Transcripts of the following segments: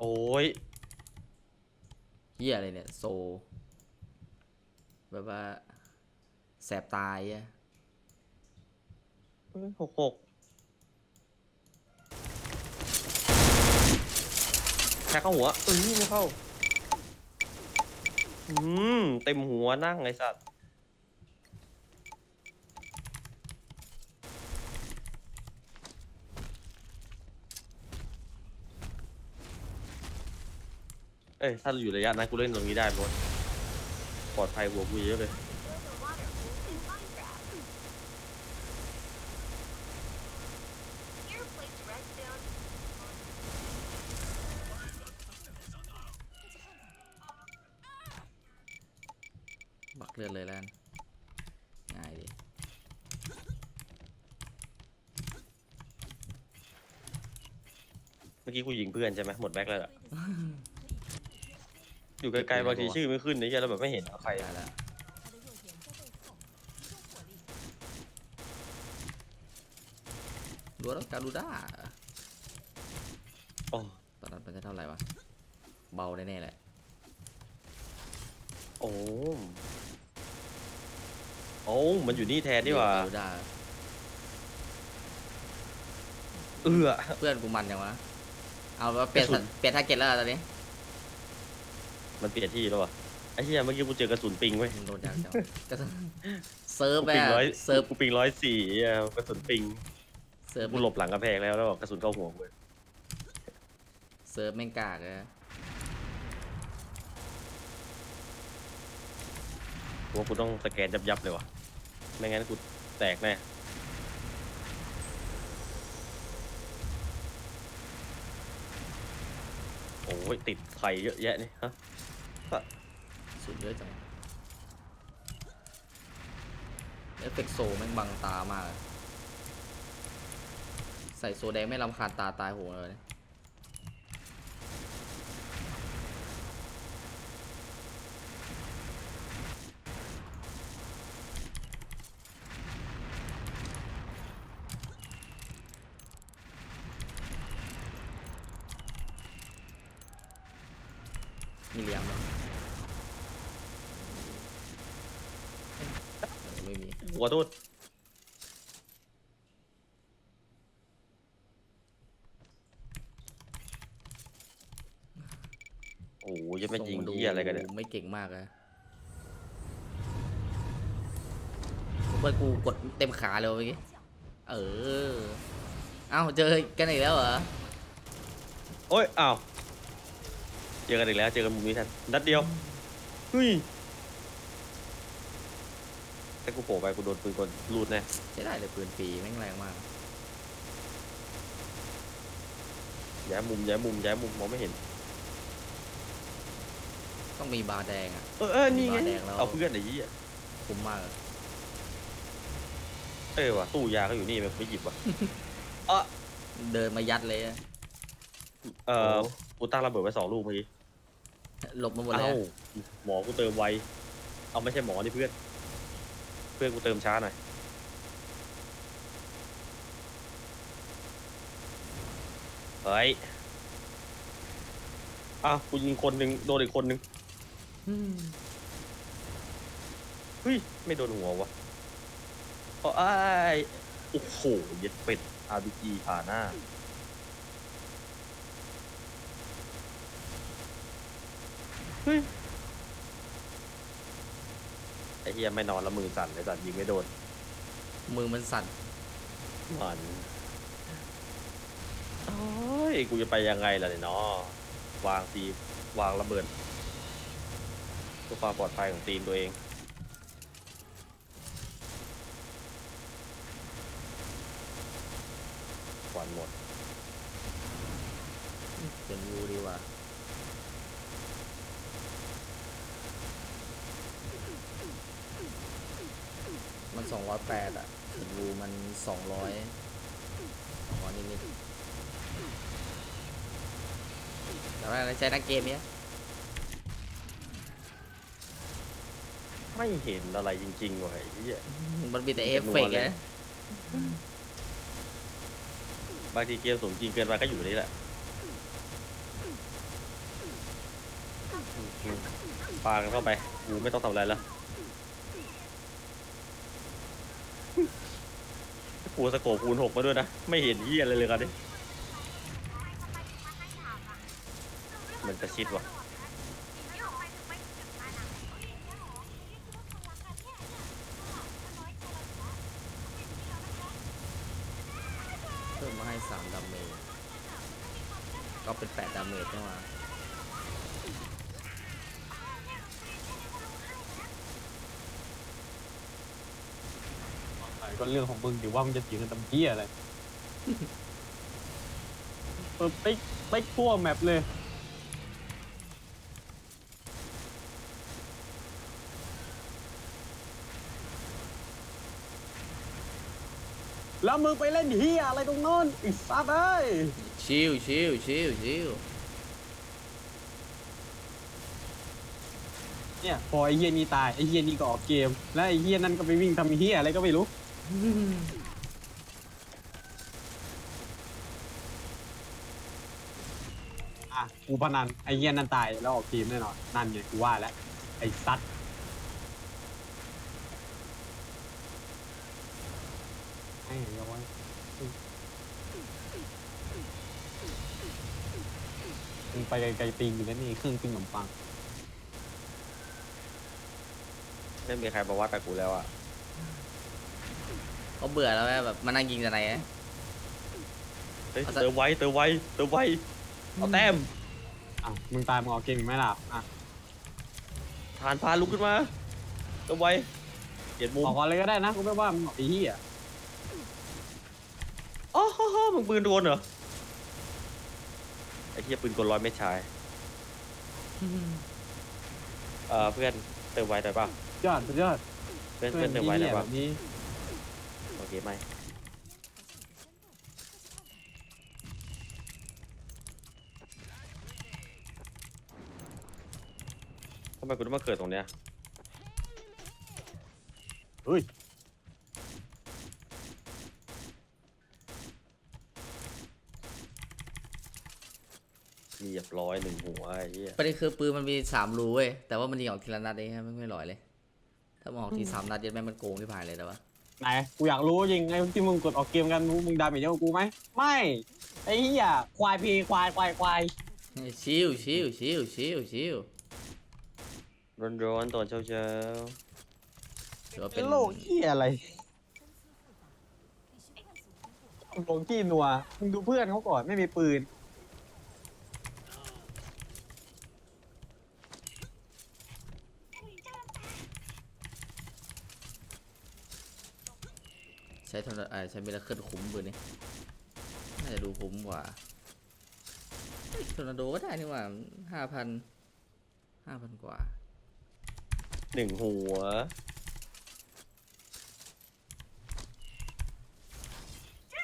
โอ้ยเฮียอะไรเนี่ยโซ แบบว่า แสบตายอะหกหกแค่เข้าหัวเอ้ยไม่เข้า อืม เต็มหัวนั่งไอ้สัตว์ เอ้ยถ้าอยู่ระยะนั้นกูเล่นตรงนี้ได้หมดปลอดภัยหัวกูเยอะเลยบักเลือดเลยแล้วกันง่ายดิเมื่อกี้กูยิงเพื่อนใช่ไหมหมดแบ็คแล้วอะอ ยู่ไกลๆบางทีชื่อไม่ขึ้นนี่แล้วแบบไม่เห็นเอาใครได้แล้วรู้แล้วการูด้าโอ้ตอนนั้นมันจะเท่าไหร่วะ เบาแน่ๆแหละ โอ้โอ้มันอยู่นี่แทนนี่หว่า การูด้าเอื้อ เพื่อนกูมันยังวะ เอาว่าเปลี่ยนกระสุนเปลี่ยนทาร์เก็ตแล้วตอนนี้ มันเปลี่ยนที่แล้ววะไอ้เหี้ยเมื่อกี้กูเจอกระสุนปิงไว้ยมึงโดนยากจังก็ต้องเซิร์ฟกูแบปิงบร้อยเซิร์ฟกูปิงร้อยสี่อะกระสุนปิงเซิร์ฟกูหลบหลังกระแพงแล้วแล้วกระสุนเข้าหัวกูเลยเซิร์ฟแม่งกากเลยนะกูว่ากูต้องสแกนยับยับๆเลยวะไม่งั้นกูแตกแน่ อ้ยติดไข่เยอะแยะนี่ฮะสุดเยอะจังเอฟเฟกต์โซแม่งบังตามาก ใส่โซแดงไม่รำคาญตาตายโหงเลย มีเหลี่ยมแล้วไม่มีขอโทษโอ้ยยังไม่ยิงส่าเหี้ยอะไรกันเนี่ยไม่เก่งมากเลยเพื่อนกูกดเต็มขาเลยเมื่อกี้เออ เอ้าเจอกันอีกแล้วเหรอ โอ้ยอ้าว เจอกันอีกแล้ว เจอกันมุมนี้ทันนัดเดียวเฮ้ยถ้ากูโผล่ไปกูโดนปืนกลรูดแน่ใช้ได้เลยปืนฟรีแม่งแรงมากย้ายมุมย้ายมุมย้ายมุมมองไม่เห็น ต้องมีบาร์แดงอะ เออเออนี่ไงมาแดงแล้ว เอาเพื่อนไอ้ยี่คุ้มมากเลยเออว่ะตู้ยาก็อยู่นี่มันไม่หยิบว่ะ เดินมายัดเลยอะ เออกูตั้งระเบิดไว้สองลูกเมื่อกี้ หลบมาหมดเลเอ้ายหมอกูเติมไวเอาไม่ใช่หมอนี่เพื่อน เพื่อนกูเติมช้าหน่อยเฮ้ยอ้าวกูยิงคนหนึ่งโดนอีกคนหนึ่งเฮ้ยไม่โดนหัววะเพราะไอ้ายโอ้โหเย็ดเป็ด RPG ผ่าหน้า เฮ้ย ไอ้เฮียไม่นอนแล้วมือสั่นเลยสั่นยิงไม่โดนมือมันสั่นมันโอ้ยกูจะไปยังไงล่ะเนี่ยเนาะวางทีวางระเบิดเพื่อความปลอดภัยของทีมตัวเอง ควันหมด เปลี่ยนรูดีกว่า มันสองร้อยแปดอะดูมันสองร้อยสองร้อยนิดๆแต่ว่าใช้นักเกมเนี้ยไม่เห็นอะไรจริงๆว่ะไอ้เหี้ยมันมีแต่เอฟเฟกต์นะบางทีเกมสมจริงเกินไปก็อยู่นี่แหละปากันเข้าไปกูไม่ต้องทำอะไรแล้ว กูสโคปคูณหกมาด้วยนะ ไม่เห็นเหี้ยอะไรเลยกันดิมันจะชิดว่ะเพิ่มมาให้สามดาเมจก็เป็นแปดดาเมจใช่ไหม ก็เรื่องของมึงดิว่ามึงจะเถียงกันตำเพี้ยอะไรเออไปไปทั่วแมปเลย แล้วมึงไปเล่นเฮียอะไรตรงโน้นไอีสัตว์เอ้ย ชิวชิวชิวชิวเนี่ยพอไอ้เฮียนี่ตายไอ้เฮียนี่ก็ออกเกม แล้วไอ้เฮียนั่นก็ไปวิ่งทำเฮียอะไรก็ไม่รู้ อะกูพนันไอ้เฮียนั่นตายแล้วออกทีมแน่นอนนั่นไงกูว่าแล้วไอ้ซัดไอ้ย้อยมึงไปไกลๆตีนอยู่แล้วนี่เครื่องปิ้งขนมปังไม่มีใครมาวัดกับกูแล้วอะ เขาเบื่อแล้วแม่แบบมานั่งยิงแต่ไหนอะเฮ้ยเอาสัก เติมไว้เติมไว้เติมไว้เอาแต้มอะมึงตายมึงออกเกมอีกไหมล่ะอะฐานพาลุกขึ้นมาเติมไว้เปลี่ยนมุมออกก่อนเลยก็ได้นะกูไม่ว่ามึงออกไอ้เหี้ยอ๋อฮ่าฮ่ามึงปืนโดนเหรอไอ้เหี้ยปืนกลร้อยไม่ใช่เออเพื่อนเติมไว้ได้ป่ะยอดสุดยอดเพื่อนเพื่เพื่ออนนเติมไว้เหี้ได้ยแบป่ะบนี้โอ เคไหมทำไมกูต้องมาเกิดตรงเนี้ยเฮ้ยเรียบร้อยหนึ่งหัวไอ้เหี้ยประเด็นคือปืนมันมีสามรูเว้ยแต่ว่ามันยิงออกทีละนัดเองฮะไม่ไม่หลอยเลย ถ้ามันออกทีสามนัดยันแม่งมันโกงที่ผ่านเลยแต่ว่า ไหนกูอยากรู้จริงไอ้ที่มึงกดออกเกมกันมึงมึงดาเมจเยอะกว่ากูไหมไม่ไอ้เหี้ยควายพีควายควายควายชิวชิวชิวชิวชิวร้อนๆตอนเช้าถือว่าเป็นโลกเหี้ยอะไรลงที่นัวมึงดูเพื่อนเขาก่อนไม่มีปืน ใช้ทอร์นาเอ่อ ใช้มิราเคิลคุ้มปืนนี่น่าจะดูคุ้มกว่าเฮ้ยทอร์นาโดก็ได้นี่หว่าห้าพันห้าพันกว่าๆหนึ่งหัว采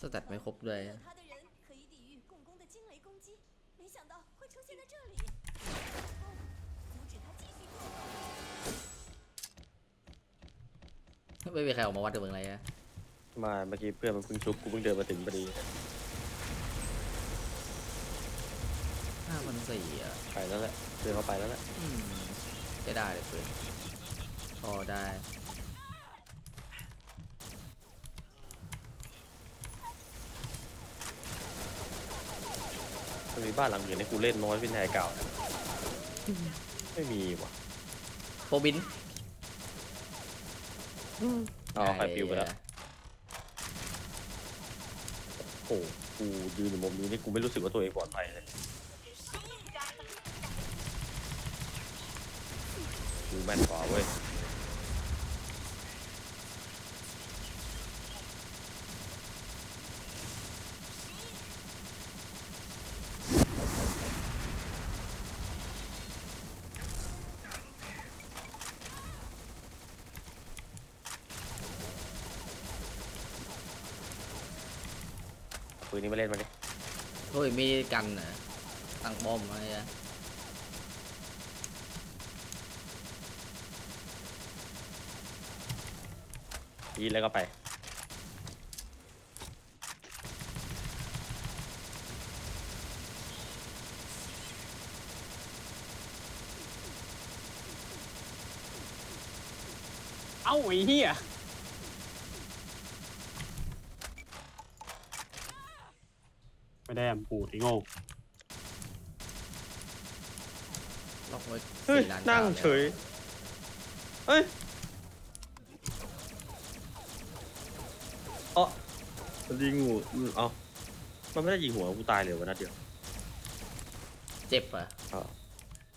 石，สแตทไม่ครบด้วย ไม่มีใครออกมาวัดกับมึงอะไรอะมาเมื่อกี้เพื่อนมันเพิ่งชุบกูเพิ่งเดินมาถึงพอดีห้าพันสี่อะไปแล้วแหละเดินเข้าไปแล้วแหละอืมจะได้เลยปืนพอได้ มันมีบ้านหลังอื่นให้กูเล่นน้อยเป็นไทยเก่านะไม่มีว่ะโปรบิน อ๋อใครปิวไปแล้วโอ้โหกูยืนอยู่มุมนี้นี่กูไม่รู้สึกว่าตัวเองปลอดภัยเลยดูแม่นกว่าเว้ย ปืนนี้มาเล่นมาดิโอ้ยมีกันนะตั้งบอมอะไรอะยีดแล้วก็ไป เอ้าไอ้เหี้ย ไม่ได้แอมปูดไอ้โง่ล็อกไว้เฮ้ยสี่ล้านนั่งก้าแล้วเฉยเฮ้ยเอ๋อมันยิงหัวอืมเอ้ามันไม่ได้ยิงหัวกูตายเลยวะนัดเดียวเจ็บอะอ้าว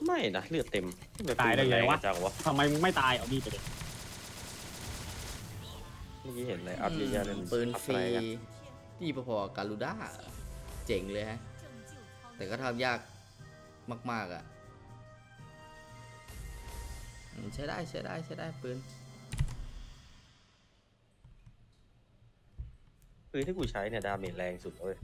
ไม่นะเลือดเต็มทำมตายได้ไงวะปืนมันแรงจังวะทำไมมึงไม่ตายเอานี่ไปเลยเมื่อกี้เห็นอะไรอัพเยอะๆเลยมัปืนอัพฟรีอะไรกันที่พอๆกับการูด้าเจ๋งเลยฮะ แต่ก็ทำยากมาก ๆอะ่ะใช้ได้ใช้ได้ใช้ได้ปืนปืนที่กูใช้เนี่ยดาเมจแรงสุดเลย